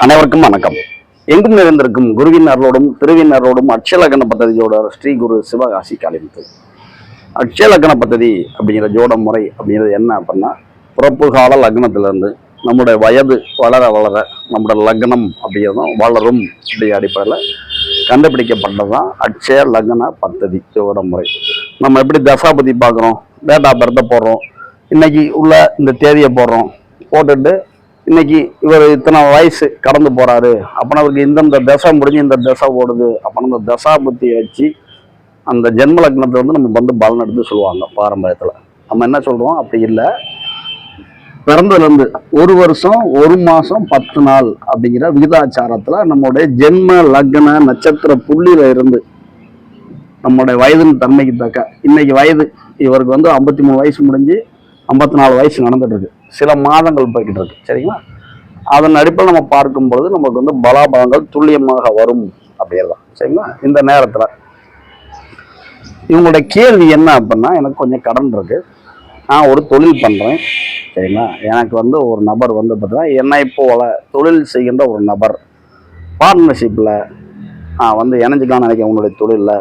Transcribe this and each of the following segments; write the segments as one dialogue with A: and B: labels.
A: அனைவருக்கும் வணக்கம். எங்கும் நிறைந்திருக்கும் குருவின் அருளோடும் திருவின் அருளோடும் அட்சலக்கண பத்ததியோட ஸ்ரீ குரு சிவகாசி காலிமுத்து அட்சலக்கண பத்ததி அப்படிங்கிற ஜோட முறை அப்படிங்கிறது என்ன அப்படின்னா பிறப்பு கால லக்னத்திலிருந்து நம்முடைய வயது வளர வளர நம்மளோட லக்னம் அப்படிங்கிறதும் வளரும் அப்படிங்கிற அடிப்படையில் கண்டுபிடிக்கப்பட்டது தான் அட்சய லக்ன பத்ததி ஜோட முறை. நம்ம எப்படி தசாபதி பார்க்குறோம் டேட் ஆஃப் பர்த்தை போடுறோம் இன்றைக்கி உள்ள இந்த தேதியை போடுறோம் போட்டுட்டு இன்னைக்கு இவர் இத்தனை வயசு கடந்து போறாரு. அப்போனா அவருக்கு இந்தந்த தசை முடிஞ்சு இந்த தசை ஓடுது. அப்போ அந்த தசா புத்தியை வச்சு அந்த ஜென்ம லக்னத்தை வந்து நம்ம வந்து பலன் எடுத்து சொல்லுவாங்க பாரம்பரியத்தில். நம்ம என்ன சொல்றோம்? அப்படி இல்லை. பிறந்ததுலேருந்து ஒரு வருஷம் ஒரு மாதம் பத்து நாள் அப்படிங்கிற விகிதாச்சாரத்தில் நம்மளுடைய ஜென்ம லக்ன நட்சத்திர புள்ளியில இருந்து நம்மளுடைய வயதின் தன்மைக்கு தக்க. இன்னைக்கு வயது இவருக்கு வந்து ஐம்பத்தி மூணு வயசு முடிஞ்சு ஐம்பத்தி நாலு வயசு நடந்துட்டு இருக்கு. சில மாதங்கள் போய்கிட்டு இருக்கு சரிங்களா? அதன் அடிப்படையில் நம்ம பார்க்கும் பொழுது நமக்கு வந்து பலாபலங்கள் துல்லியமாக வரும் அப்படியெல்லாம் சரிங்களா? இந்த நேரத்தில். இவங்களுடைய கேள்வி என்ன அப்படின்னா எனக்கு கொஞ்சம் கடன் இருக்கு. நான் ஒரு தொழில் பண்ணுறேன் சரிங்களா? எனக்கு வந்து ஒரு நபர் வந்து பார்த்தீங்கன்னா என்னை போல தொழில் செய்கின்ற ஒரு நபர். பார்ட்னர்ஷிப்பில் நான் வந்து இணைஞ்சிக்கலாம் நினைக்கிறேன் உங்களுடைய தொழிலில்.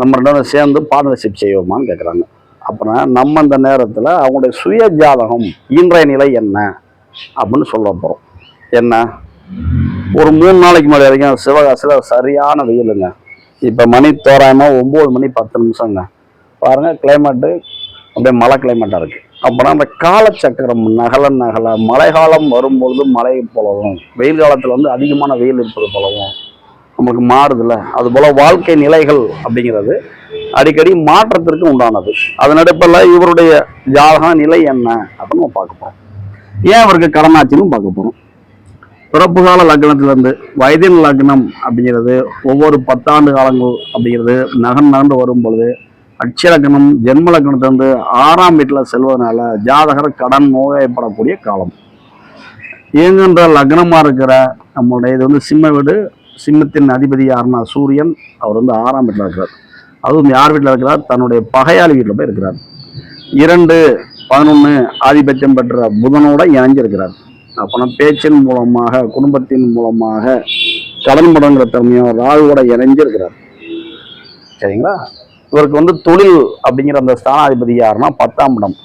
A: நம்ம ரெண்டு சேர்ந்து பார்ட்னர்ஷிப் செய்வோமான்னு கேட்குறாங்க அப்புறம் நம்ம அந்த நேரத்தில் அவங்களுடைய சுய ஜாதகம் இன்றைய நிலை என்ன அப்படின்னு சொல்ல போகிறோம் என்ன? ஒரு மூணு நாளைக்கு முன்னாடி வரைக்கும் சிவகாசியில் சரியான வெயிலுங்க. இப்போ மணி தோராயமாக ஒம்பது மணி பத்து நிமிஷங்க. பாருங்கள் கிளைமேட்டு அப்படியே மழை கிளைமேட்டாக இருக்குது அப்புறம் அந்த காலச்சக்கரம் நகல நகல மழை காலம் வரும்பொழுது மழை போலவும் வெயில் காலத்தில் வந்து அதிகமான வெயில் இருப்பது போலவும் நமக்கு மாறுதுல்ல. அதுபோல் வாழ்க்கை நிலைகள் அப்படிங்கிறது அடிக்கடி மாற்றத்திற்கு உண்டானது. அதன் அடிப்பில் இவருடைய ஜாதக நிலை என்ன அப்படின்னு நம்ம பார்க்க போகிறோம் ஏன் அவருக்கு கடனாச்சுன்னு பார்க்க போகிறோம் பிறப்பு கால லக்னத்திலிருந்து வயதின் லக்னம் அப்படிங்கிறது ஒவ்வொரு பத்தாண்டு காலங்கள் அப்படிங்கிறது நகன் நகர்ந்து வரும் பொழுது அட்சலக்கணம் ஜென்ம லக்னத்திலிருந்து ஆறாம் வீட்டில் செல்வதனால ஜாதகர் கடன் நோயப்படக்கூடிய காலம். இயங்குகின்ற லக்னமாக இருக்கிற நம்மளுடைய இது வந்து சிம்ம வீடு சிம்மத்தின் அதிபதி யாருன்னா சூரியன் அவர் வந்து ஆறாம் வீட்டில் இருக்கிறார். அதுவும் யார் வீட்டில் இருக்கிறார்? தன்னுடைய பகையாளி வீட்டில் போய் இருக்கிறார். இரண்டு பதினொன்று ஆதிபத்தியம் பெற்ற புதனோட இணைஞ்சிருக்கிறார் அப்போனா பேச்சின் மூலமாக குடும்பத்தின் மூலமாக கடன் படங்கிற தன்மையும் ராகுவோட இணைஞ்சிருக்கிறார் சரிங்களா? இவருக்கு வந்து தொழில் அப்படிங்கிற அந்த ஸ்தானாதிபதி யாருன்னா பத்தாம் இடம்.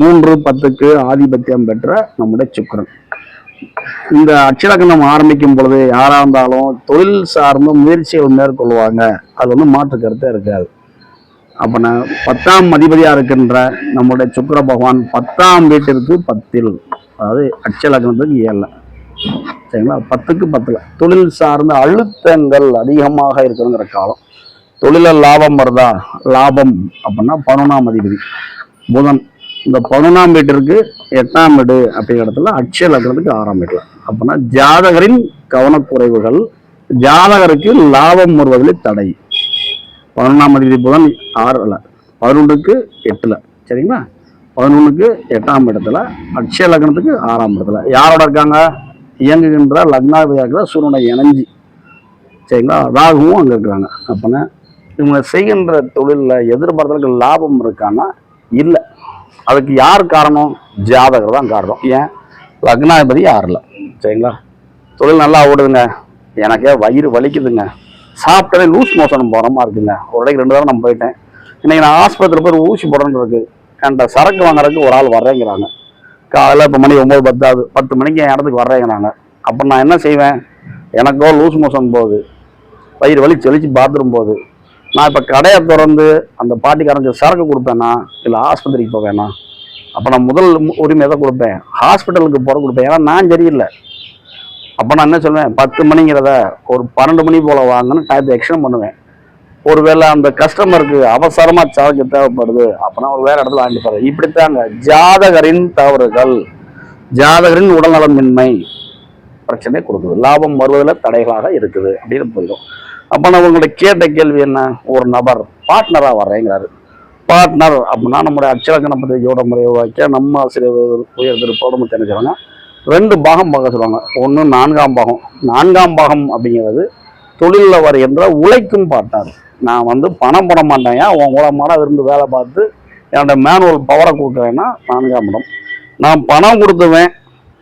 A: மூன்று பத்துக்கு ஆதிபத்தியம் பெற்ற நம்முடைய சுக்கரன். இந்த அட்சலக்கணம் ஆரம்பிக்கும் பொழுது யாரா இருந்தாலும் தொழில் சார்ந்த முயற்சிகள் மேற்கொள்வாங்க. அது வந்து மாற்று கருத்தே இருக்காது. அப்ப நான் பத்தாம் அதிபதியா இருக்கின்ற நம்முடைய சுக்கர பகவான் பத்தாம் வீட்டிற்கு பத்தில் அதாவது அட்சலக்கணத்துக்கு ஏழு. சரிங்களா? பத்துக்கு பத்துல. தொழில் சார்ந்த அழுத்தங்கள் அதிகமாக இருக்குங்கிற காலம். தொழில லாபம் வருதா? லாபம். அப்படின்னா பதினொன்றாம் அதிபதி. புதன். இந்த பதினொன்றாம் வீட்டிற்கு எட்டாம் வீடு அப்படிங்கிற இடத்துல அட்சய லக்னத்துக்கு ஆறாம் வீட்டில். அப்படின்னா ஜாதகரின் கவனக்குறைவுகள் ஜாதகருக்கு லாபம் வருவதில் தடை. பதினொன்றாம் அதிபதி புதன் ஆறுல பதினொன்றுக்கு எட்டில். சரிங்களா? பதினொன்றுக்கு எட்டாம் இடத்துல அட்சய லக்னத்துக்கு ஆறாம் இடத்துல. யாரோட இருக்காங்க? இயங்குகின்ற லக்னாதிபதியாக சூரியனை இணைஞ்சி. சரிங்களா? ராகுவும் அங்கே இருக்கிறாங்க. அப்போனா இவங்க செய்கின்ற தொழிலில் எதிர்பார்த்தவர்களுக்கு லாபம் இருக்கான்னா இல்லை. அதுக்கு யார் காரணம்? ஜாதகர் தான் காரணம். ஏன்? லக்னாதிபதி இல்லை சரிங்களா? தொழில் நல்லா ஓடுதுங்க. எனக்கே வயிறு வலிக்குதுங்க. சாப்பிட்டதே லூஸ் மோஷன் போகிற மாதிரி இருக்குங்க. ஒரு இடைக்கு ரெண்டு தடவை நான் போயிட்டேன். இன்றைக்கி நான் ஆஸ்பத்திரியில் போய் ஊசி போடணுன்னு இருக்கு. என்கிட்ட சரக்கு வாங்குறதுக்கு ஒரு ஆள் வர்றேங்கிறாங்க. காலையில் இப்போ மணி ஒம்பது பத்தாவது. பத்து மணிக்கு என் இடத்துக்கு வர்றேங்கிறாங்க. அப்போ நான் என்ன செய்வேன்? எனக்கோ லூஸ் மோஷன் போகுது. வயிறு வலி செழிச்சு பாத்ரூம் போகுது. நான் இப்போ கடையை திறந்து அந்த பாட்டிக்காரனுக்கு சரக்கு கொடுப்பேனா இல்லை ஆஸ்பத்திரிக்கு போவேனா அப்போ நான் முதல் உரிமை எதை கொடுப்பேன்? ஹாஸ்பிட்டலுக்கு போகிற கொடுப்பேன். ஏன்னா நான் சரியில்லை. அப்போ நான் என்ன சொல்லுவேன் பத்து மணிங்கிறத ஒரு பன்னெண்டு மணி போல் வாங்கன்னு டயத்தை எக்ஸ்டன் பண்ணுவேன். ஒருவேளை அந்த கஸ்டமருக்கு அவசரமாக சரக்கு தேவைப்படுது அப்போனா ஒரு வேற இடத்துல வாங்கிட்டு போகிறேன் இப்படித்தாங்க. ஜாதகரின் தவறுகள் ஜாதகரின் உடல்நலமின்மை பிரச்சனை கொடுக்குது. லாபம் வருவதில் தடைகளாக இருக்குது. அப்படின்னு போயிடும். அப்போ நான் உங்கள்ட்ட கேட்ட கேள்வி என்ன? ஒரு நபர் பார்ட்னராக வர்றேங்கிறாரு. பார்ட்னர் அப்படின்னா நம்முடைய அச்சலக்கண பத்திரிகையோட முறையை உருவாக்க நம்ம ஆசிரியர் உயர் திருப்போடு தெரிஞ்சுவாங்க ரெண்டு பாகம் பார்க்க சொல்லுவாங்க. ஒன்று நான்காம் பாகம். நான்காம் பாகம் அப்படிங்கிறது தொழிலில் வருகின்ற உழைக்கும் பார்ட்னர் நான் வந்து பணம் போட மாட்டேன். உன் மூலமாக இருந்து வேலை பார்த்து என்னோட மேனுவல் பவரை கொடுக்குறேன்னா நான்காம் இடம். நான் பணம் கொடுத்துவேன்.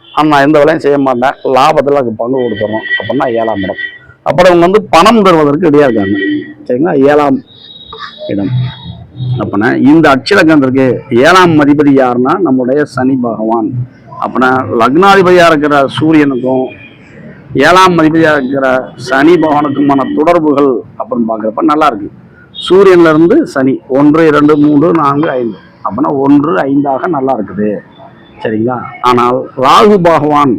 A: ஆனால் நான் எந்த வேலையும் செய்ய மாட்டேன். லாபத்தில் அதுக்கு பங்கு கொடுத்துட்றோம் அப்படின்னா ஏழாம் இடம். அப்புறம் அவங்க வந்து பணம் தருவதற்கு ரெடியாக இருக்காங்க. சரிங்களா? ஏழாம் இடம். அப்படின்னா இந்த அட்சலக்கணத்திற்கு ஏழாம் அதிபதி யாருன்னா நம்முடைய சனி பகவான். அப்படின்னா லக்னாதிபதியாக இருக்கிற சூரியனுக்கும் ஏழாம் அதிபதியாக இருக்கிற சனி பகவானுக்குமான தொடர்புகள் அப்படின்னு பார்க்குறப்ப நல்லா இருக்கு. சூரியன்ல இருந்து சனி ஒன்று இரண்டு மூன்று நான்கு ஐந்து. அப்படின்னா ஒன்று ஐந்தாக நல்லா இருக்குது. சரிங்களா? ஆனால் ராகு பகவான்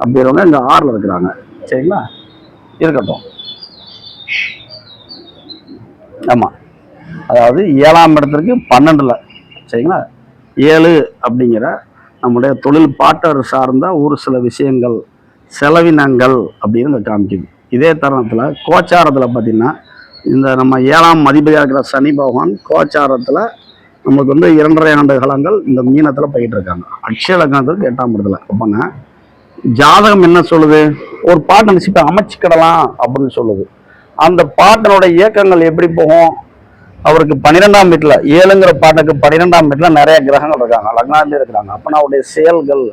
A: அப்படிங்கிறவங்க இங்கே ஆறில் இருக்கிறாங்க. சரிங்களா? இருக்கட்டும். ஆமாம் அதாவது ஏழாம் இடத்திற்கு பன்னெண்டில் சரிங்களா? ஏழு அப்படிங்கிற நம்முடைய தொழில் பாட்டர் சார்ந்த ஒரு சில விஷயங்கள் செலவினங்கள் அப்படின்னு காமிக்குது. இதே தருணத்தில் கோச்சாரத்தில் பார்த்தீங்கன்னா இந்த நம்ம ஏழாம் அதிபதியாக இருக்கிற சனி பகவான் கோச்சாரத்தில் நமக்கு வந்து இரண்டரை ஆண்டு காலங்கள் இந்த மீனத்தில் போயிட்டு இருக்காங்க அக்ஷய லக்னத்துக்கு எட்டாம் இடத்துல. அப்போனா ஜாதகம் என்ன சொல்லுது? ஒரு பார்ட்னர்ஷிப்பை அமைச்சுக்கிடலாம் அப்படின்னு சொல்லுது. அந்த பார்ட்னரோட இயக்கங்கள் எப்படி போகும்? அவருக்கு பன்னிரெண்டாம் வீட்டில் ஏழுங்கிற பாட்டுக்கு பன்னிரெண்டாம் வீட்டில் நிறைய கிரகங்கள் இருக்காங்க. லக்னாதிபதி இருக்கிறாங்க. அப்போ அவருடைய செயல்கள்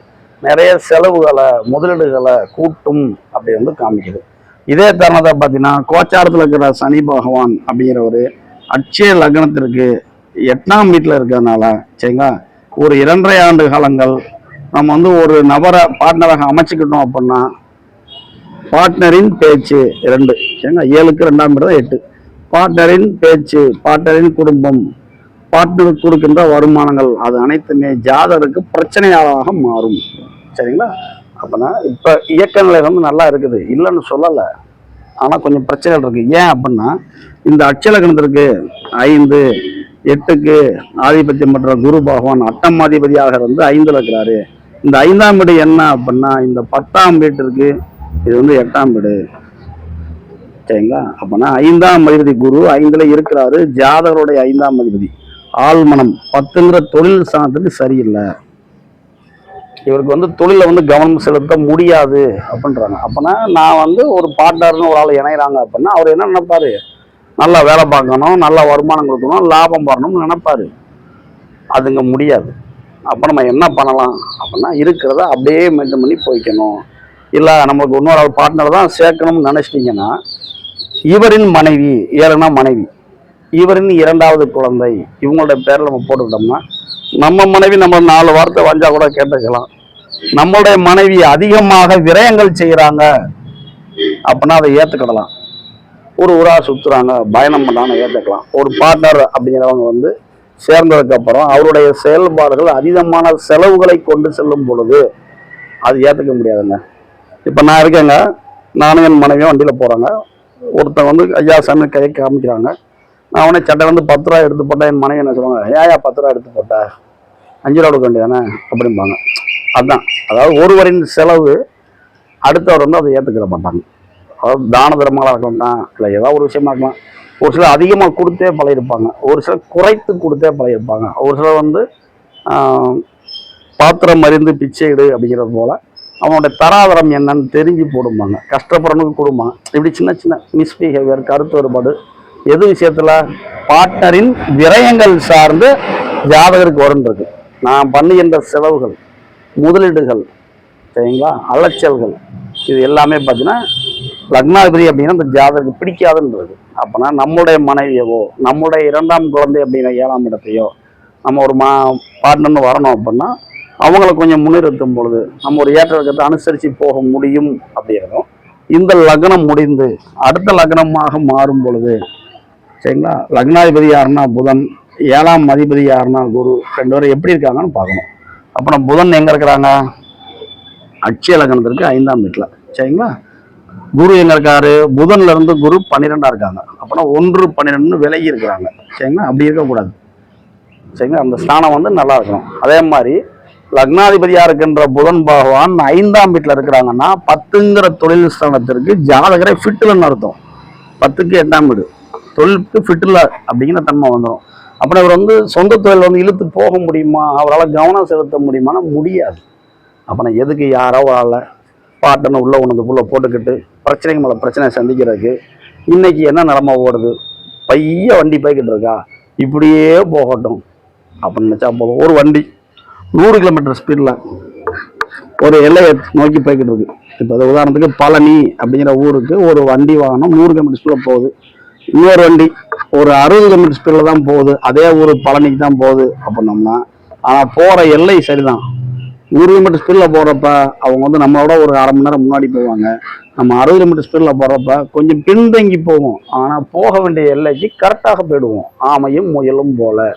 A: நிறைய செலவுகளை முதலீடுகளை கூட்டும் அப்படி வந்து காமிக்குது. இதே தருணத்தை பார்த்தீங்கன்னா கோச்சாரத்தில் இருக்கிற சனி பகவான் அப்படிங்கிறவர் அட்சய லக்னத்திற்கு எட்டாம் வீட்டில் இருக்கிறதுனால சரிங்களா? ஒரு இரண்டரை ஆண்டு காலங்கள் நம்ம வந்து ஒரு நபரை பார்ட்னராக அமைச்சுக்கிட்டோம் அப்படின்னா பார்ட்னரின் பேச்சு ரெண்டு ஏங்க ஏழுக்கு ரெண்டாம் இடம் எட்டு. பார்ட்னரின் பேச்சு பார்ட்னரின் குடும்பம் பார்ட்னர் கொடுக்கின்ற வருமானங்கள் அது அனைத்துமே ஜாதகருக்கு பிரச்சனையாக மாறும். சரிங்களா? அப்படின்னா இப்போ இயக்க நிலை வந்து நல்லா இருக்குது. இல்லைன்னு சொல்லலை. ஆனால் கொஞ்சம் பிரச்சனைகள் இருக்குது ஏன் அப்படின்னா இந்த அச்சலகணத்திற்கு ஐந்து எட்டுக்கு ஆதிபத்தியம் பண்ணுற குரு பகவான் அட்டம் அதிபதியாக இருந்து ஐந்தில் இருக்கிறாரு. இந்த ஐந்தாம் வீடு என்ன அப்படின்னா இந்த பத்தாம் வீட்டிற்கு இது வந்து எட்டாம் வீடு. சரிங்களா? அப்படின்னா ஐந்தாம் அதிபதி குரு ஐந்துல இருக்கிறாரு. ஜாதகருடைய ஐந்தாம் அதிபதி. ஆழ்மனம் பத்துங்கிற தொழில் சாணத்துக்கு சரியில்லை. இவருக்கு வந்து தொழில வந்து கவனம் செலுத்த முடியாது அப்படின்றாங்க. அப்படின்னா நான் வந்து ஒரு பார்ட்னர்னு ஒரு ஆள் இணையிறாங்க அப்படின்னா அவர் என்ன நினைப்பாரு? நல்லா வேலை பார்க்கணும் நல்லா வருமானம் கொடுக்கணும் லாபம் வரணும்னு நினைப்பாரு. அதுங்க முடியாது. அப்போ நம்ம என்ன பண்ணலாம் அப்படின்னா இருக்கிறத அப்படியே மெயின்டைன் பண்ணி போய்க்கணும். இல்லை நம்மளுக்கு இன்னொரு ஆள் பார்ட்னர் தான் சேர்க்கணும்னு நினச்சிட்டிங்கன்னா இவரின் மனைவி ஏறனா மனைவி. இவரின் இரண்டாவது குழந்தை இவங்களோட பேரில் நம்ம போட்டுக்கிட்டோம்னா நம்ம மனைவி நம்ம நாலு வார்த்தை வஞ்சா கூட கேட்டுக்கலாம். நம்மளுடைய மனைவி அதிகமாக விரயங்கள் செய்கிறாங்க அப்படின்னா அதை ஏற்றுக்கிடலாம் ஒரு ஊராக சுற்றுறாங்க பயணம் பண்ணாமல் ஏற்றுக்கலாம் ஒரு பார்ட்னர் அப்படிங்கிறவங்க வந்து சேர்ந்ததுக்கு அப்புறம் அவருடைய செயல்பாடுகள் அதீதமான செலவுகளை கொண்டு செல்லும் பொழுது அது ஏற்றுக்க முடியாதுங்க. இப்போ நான் இருக்கேங்க. நானும் என் மனைவியும் வண்டியில் போகிறாங்க ஒருத்தன் வந்து ஐயா சாமி கையை காமிக்கிறாங்க. நான் உடனே சட்டை வந்து பத்து ரூபா எடுத்து போட்டேன் என் மனைவி என்ன சொல்லுவாங்க ஏயா பத்து ரூபா எடுத்து போட்ட? அஞ்சு ரூபா கொடுக்க வேண்டியதானே? அப்படிம்பாங்க. அதுதான் அதாவது ஒருவரின் செலவு அடுத்தவர் வந்து அதை ஏற்றுக்கிற மாட்டாங்க. அதாவது தான தர்மங்களாக இருக்கலாம் இல்லை ஏதாவது ஒரு விஷயமா இருக்கலாம். ஒரு சிலர் அதிகமாக கொடுத்தே பழகிருப்பாங்க ஒரு சிலர் குறைத்து கொடுத்தே பழகிருப்பாங்க ஒரு சிலர் வந்து பாத்திரம் மறிந்து பிச்சை இடு அப்படிங்கிறது போல் அவனுடைய தராதரம் என்னன்னு தெரிஞ்சு போடுவாங்க கஷ்டப்படுறவனுக்கு கொடுப்பாங்க இப்படி சின்ன சின்ன மிஸ்பிஹேவியர் கருத்து வேறுபாடு எது விஷயத்தில் பார்ட்னரின் விரயங்கள் சார்ந்து ஜாதகருக்கு வரும் நான் பண்ணுகின்ற செலவுகள் முதலீடுகள் சரிங்களா? அலைச்சல்கள் இது எல்லாமே பார்த்தீங்கன்னா லக்னாதிபதி அப்படின்னா இந்த ஜாதகருக்கு பிடிக்காதுன்றது. அப்போனா நம்முடைய மனைவியவோ நம்முடைய இரண்டாம் குழந்தை அப்படிங்கிற ஏழாம் இடத்தையோ நம்ம ஒரு மா பார்ட்னர்னு வரணும் அப்படின்னா அவங்கள கொஞ்சம் முன்னிறுத்தும் பொழுது நம்ம ஒரு ஏற்ற இறக்கத்தை அனுசரித்து போக முடியும் அப்படிங்கிறதும் இந்த லக்னம் முடிந்து அடுத்த லக்னமாக மாறும் பொழுது சரிங்களா? லக்னாதிபதி யாருன்னா புதன் ஏழாம் அதிபதி யாருன்னா குரு ரெண்டு பேரும் எப்படி இருக்காங்கன்னு பார்க்கணும். அப்புறம் புதன் எங்கே இருக்கிறாங்க? அட்சய லக்னத்திற்கு ஐந்தாம் வீட்டில் சரிங்களா? குரு எங்க இருக்காரு? புதன்ல இருந்து குரு பன்னிரெண்டா இருக்காங்க. அப்பனா ஒன்று பன்னிரெண்டுன்னு விலகி இருக்கிறாங்க. சரிங்களா? அப்படி இருக்கக்கூடாது. சரிங்களா? அந்த ஸ்தானம் வந்து நல்லா இருக்கணும். அதே மாதிரி லக்னாதிபதியா இருக்கின்ற புதன் பகவான் ஐந்தாம் வீட்டில் இருக்கிறாங்கன்னா பத்துங்கிற தொழில் ஸ்தானத்திற்கு ஜாதகரை ஃபிட்டுலன்னு அர்த்தம். பத்துக்கு எட்டாம் வீடு. தொழிலுக்கு ஃபிட்டில் அப்படிங்கிற தன்மை வந்துடும் அப்புறம் இவர் வந்து சொந்த தொழில் வந்து இழுத்து போக முடியுமா? அவரால் கவனம் செலுத்த முடியுமானா முடியாது. அப்புறம் எதுக்கு யாரோ ஒரு ஆளை பாட்டுன்னு உள்ள ஒன்றுக்குள்ளே போட்டுக்கிட்டு பிரச்சனைக்கு மேலே பிரச்சனை சந்திக்கிறதுக்கு இன்னைக்கு என்ன நிலமை ஓடுது? பைய வண்டி போய்கிட்டு இருக்கா? இப்படியே போகட்டும் அப்படின்னு நினச்சா போதும். ஒரு வண்டி நூறு கிலோமீட்டர் ஸ்பீடில் ஒரு எல்லையை நோக்கி போய்கிட்டு இருக்கு. இப்போ அது உதாரணத்துக்கு பழனி அப்படிங்கிற ஊருக்கு ஒரு வண்டி வாகனம் நூறு கிலோமீட்டர் ஸ்பீடில் போகுது. இன்னொரு வண்டி ஒரு அறுபது கிலோமீட்டர் ஸ்பீடில் தான் போகுது. அதே ஊர் பழனிக்கு தான் போகுது அப்படின்னோம்னா ஆனால் போகிற எல்லை சரிதான். நூறு கிலோமீட்டர் ஸ்பீடில் போகிறப்ப அவங்க வந்து நம்மளோட ஒரு அரை மணி நேரம் முன்னாடி போவாங்க. நம்ம அறுபது கிலோமீட்டர் ஸ்பீடில் போகிறப்ப கொஞ்சம் பின்தங்கி போவோம். ஆனால் போக வேண்டிய எல்லைக்கு கரெக்டாக போயிடுவோம். ஆமையும் முயலும் போல.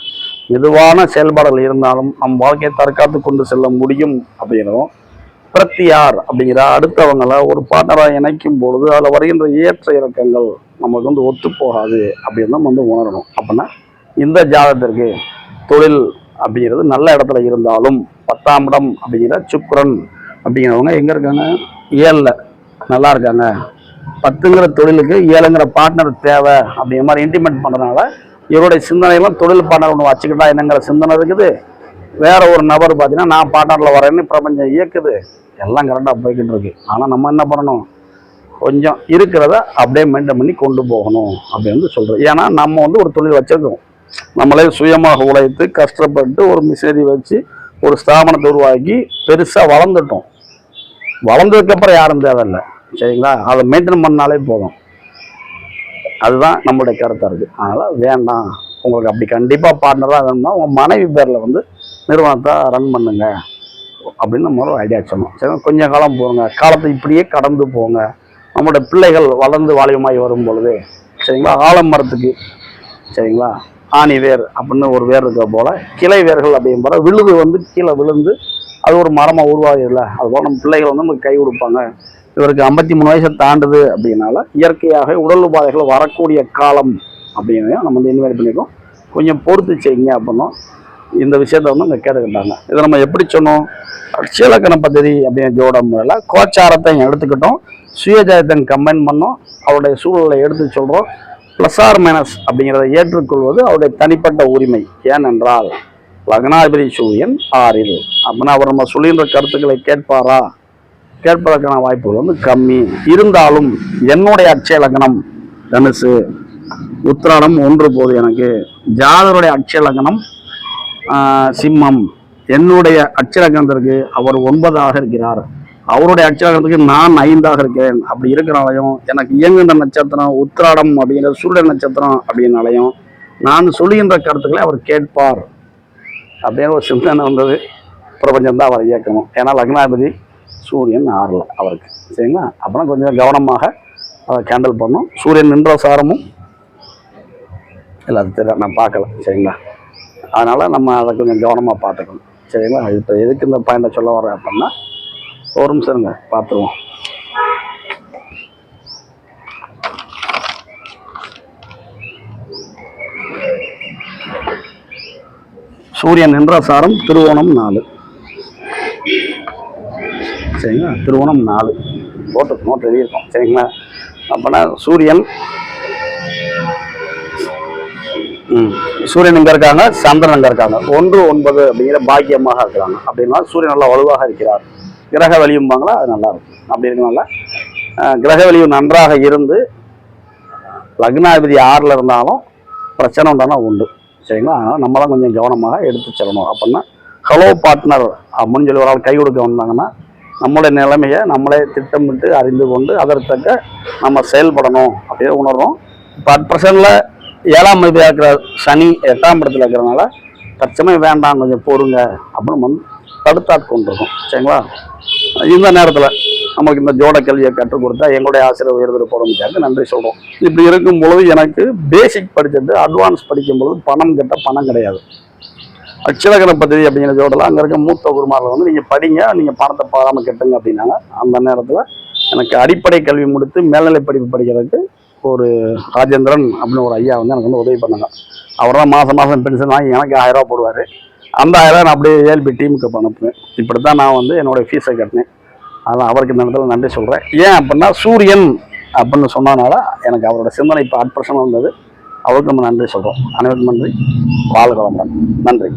A: மெதுவான செயல்பாடுகள் இருந்தாலும் நம் வாழ்க்கையை தற்காத்து கொண்டு செல்ல முடியும் அப்படிங்கிறதும் பிரத்தியார் அப்படிங்கிற அடுத்தவங்களை ஒரு பார்ட்னராக இணைக்கும் பொழுது அதில் வருகின்ற ஏற்ற இறக்கங்கள் நமக்கு வந்து ஒத்து போகாது அப்படின்னு நம்ம வந்து உணரணும். அப்படின்னா இந்த ஜாதகத்திற்கு தொழில் அப்படிங்கிறது நல்ல இடத்துல இருந்தாலும் பத்தாம் இடம் அப்படிங்கிற சுக்ரன் அப்படிங்கிறவங்க எங்கே இருக்காங்க? ஏழில் நல்லா இருக்காங்க. பத்துங்கிற தொழிலுக்கு ஏழுங்கிற பார்ட்னர் தேவை அப்படிங்கிற மாதிரி இன்டிமேட் பண்ணுறதுனால இவருடைய சிந்தனையெல்லாம் தொழில் பார்ட்னர் ஒன்று வச்சுக்கிட்டா என்னங்கிற சிந்தனை இருக்குது. வேற ஒரு நபர் பார்த்தீங்கன்னா நான் பார்ட்னரில் வரேன்னு பிரபஞ்சம் இயக்குது. எல்லாம் கரெக்டாக போய்கிட்டு இருக்கு. ஆனால் நம்ம என்ன பண்ணணும்? கொஞ்சம் இருக்கிறத அப்படியே மெயின்டைன் பண்ணி கொண்டு போகணும் அப்படின்னு சொல்கிறோம் ஏன்னா நம்ம வந்து ஒரு தொழில் வச்சுருக்கோம். நம்மளே சுயமாக உழைத்து கஷ்டப்பட்டு ஒரு மிஷினரி வச்சு ஒரு ஸ்தாபனத்தை உருவாக்கி பெருசாக வளர்ந்துட்டோம். வளர்ந்ததுக்கப்புறம் யாரும் தேவையில்லை. சரிங்களா? அதை மெயின்டைன் பண்ணாலே போதும். அதுதான் நம்மளுடைய கருத்தாக இருக்குது அதனால் வேண்டாம். உங்களுக்கு அப்படி கண்டிப்பாக பார்ட்னராக வேணும்னா உங்கள் மனைவி பேரில் வந்து நிறுவனத்தை ரன் பண்ணுங்க. அப்படின்னு நம்ம ஒரு ஐடியா சொன்னோம். சரி கொஞ்சம் காலம் போங்க. காலத்தை இப்படியே கடந்து போங்க. நம்மளோட பிள்ளைகள் வளர்ந்து வாலியமாகி வரும் பொழுது. சரிங்களா? ஆலமரத்துக்கு. சரிங்களா? ஆணி வேர் அப்படின்னு ஒரு வேர் இருக்கிற போல கிளை வேர்கள் அப்படிங்கிற போல விழுது வந்து கீழே விழுந்து அது ஒரு மரமாக உருவாகிடல அதுபோல் நம்ம பிள்ளைகள் வந்து நமக்கு கை கொடுப்பாங்க. இவருக்கு ஐம்பத்தி மூணு வயசை தாண்டுது அப்படின்னால இயற்கையாக உடல் உபாதைகள் வரக்கூடிய காலம் அப்படின்னு நம்ம வந்து இன்வைட் பண்ணியிருக்கோம் கொஞ்சம் பொறுத்து செய்யுங்க அப்படின்னோம் இந்த விஷயத்த வந்து அங்கே கேட்டுக்கிட்டாங்க. இதை நம்ம எப்படி சொன்னோம்? சீலக்கண பദ്ധதி அப்படின்னு ஜோட முறையில் கோச்சாரத்தை எடுத்துக்கிட்டோம். சுயஜாயத்தை கம்பைன் பண்ணோம். அவருடைய சூழலை எடுத்து சொல்கிறோம் ப்ளஸ் ஆர் மைனஸ் அப்படிங்கிறத ஏற்றுக்கொள்வது அவருடைய தனிப்பட்ட உரிமை. ஏனென்றால் லக்னாதிபதி சூரியன் ஆறில். அப்படின்னா அவர் நம்ம சொல்லுகின்ற கருத்துக்களை கேட்பாரா? கேட்பதற்கான வாய்ப்புகள் வந்து கம்மி. இருந்தாலும் என்னுடைய அட்சய லக்னம் தனுசு உத்திராடம் ஒன்று போது எனக்கு. ஜாதருடைய அட்சய லக்னம் சிம்மம். என்னுடைய அட்சரகத்திற்கு அவர் ஒன்பதாக இருக்கிறார். அவருடைய அச்சாரத்துக்கு நான் ஐந்தாக இருக்கிறேன் அப்படி இருக்கிறனாலையும் எனக்கு இயங்குகின்ற நட்சத்திரம் உத்திராடம் அப்படிங்கிற சூரிய நட்சத்திரம் அப்படின்னாலையும் நான் சொல்லுகின்ற கருத்துக்களை அவர் கேட்பார். அப்படின்னு ஒரு சிந்தனை வந்தது. பிரபஞ்சம் தான் அவரை இயக்கணும். ஏன்னா லக்னாதிபதி சூரியன் ஆறல அவருக்கு. சரிங்களா? அப்புறம் கொஞ்சம் கவனமாக அதை கேண்டில் பண்ணோம். சூரியன் நின்ற சாரமும் இல்லை அது தெரியல. நான் பார்க்கல. சரிங்களா? அதனால் நம்ம அதை கொஞ்சம் கவனமாக பார்த்துக்கணும். சரிங்களா? இப்போ எதுக்கு இந்த பாயிண்டை சொல்ல வரேன் அப்படின்னா ஒரு நிமிஷம் இருங்க பார்த்துருவோம் சூரியன் என்ற சாரம் திருவோணம் நாலு. சரிங்களா? திருவோணம் நாலு. போட்டு நோட்டு எழுதியிருக்கோம் சரிங்களா? அப்போனா சூரியன் சூரியன் இங்கே இருக்காங்க சந்திரன் இங்கே இருக்காங்க. ஒன்று ஒன்பது அப்படிங்கிற பாக்கியமாக இருக்கிறாங்க. அப்படின்னா சூரியன் நல்லா வலுவாக இருக்கிறார். கிரக வலியும்பாங்களா அது நல்லா இருக்கும். அப்படி இருக்கனால கிரக வலிவு நன்றாக இருந்து லக்னாதிபதி ஆறில் இருந்தாலும் பிரச்சனை உண்டானா உண்டு. சரிங்களா? அதனால் நம்ம தான் கொஞ்சம் கவனமாக எடுத்து செல்லணும். அப்படின்னா ஹலோ பார்ட்னர் அப்படின்னு சொல்லி ஒரு ஆள் கை கொடுக்க வந்தாங்கன்னா நம்மளுடைய நிலைமையை நம்மளே திட்டமிட்டு அறிந்து கொண்டு அதற்கத்தக்க நம்ம செயல்படணும். அப்படின்னு உணர்றோம். இப்போ அட் ப்ரெசண்டில் ஏழாம் மதிப்பாக இருக்கிற சனி எட்டாம் இடத்துல இருக்கிறனால தற்சமயம் வேண்டாம் கொஞ்சம் போருங்க அப்படின்னு வந்து தடுத்தாட்கொண்டிருக்கோம் சரிங்களா? இந்த நேரத்தில் நமக்கு இந்த ஜோட கல்வியை கற்றுக் கொடுத்தா எங்களுடைய ஆசிரியர் உயர்ந்து போகிறோம்னு நன்றி சொல்கிறோம் இப்படி இருக்கும் பொழுது எனக்கு பேசிக் படிச்சுட்டு அட்வான்ஸ் படிக்கும் பொழுது பணம் கட்ட பணம் கிடையாது. அக்ஷலகன பദ്ധதி அப்படிங்கிற ஜோடலாம் அங்கே இருக்க மூத்த குருமாரில் வந்து நீங்கள் படிங்க நீங்கள் பணத்தை பாராமல் கட்டுங்க அப்படின்னாங்க. அந்த நேரத்தில் எனக்கு அடிப்படை கல்வி முடித்து மேல்நிலை படிப்பு படிக்கிறதுக்கு ஒரு ராஜேந்திரன் அப்படின்னு ஒரு ஐயா வந்து எனக்கு வந்து உதவி பண்ணாங்க. அவர் தான் மாதம் மாதம் பென்ஷன் வாங்கி எனக்கு ஆயிரம் ரூபா போடுவார். அந்த ஆயிரம் நான் அப்படியே ஏஎல்பி டீமுக்கு அனுப்புவேன் இப்படி தான் நான் வந்து என்னோடய ஃபீஸை கட்டினேன். அதான் அவருக்கு இந்த இடத்துல நன்றி சொல்கிறேன் ஏன் அப்படின்னா சூரியன் அப்படின்னு சொன்னனால எனக்கு அவரோட சிந்தனை இப்போ அட்பிரசனம் வந்தது அவருக்கு நம்ம நன்றி சொல்கிறோம் அனைவருக்கும் நன்றி. வாழ்க வளமுடன். நன்றி.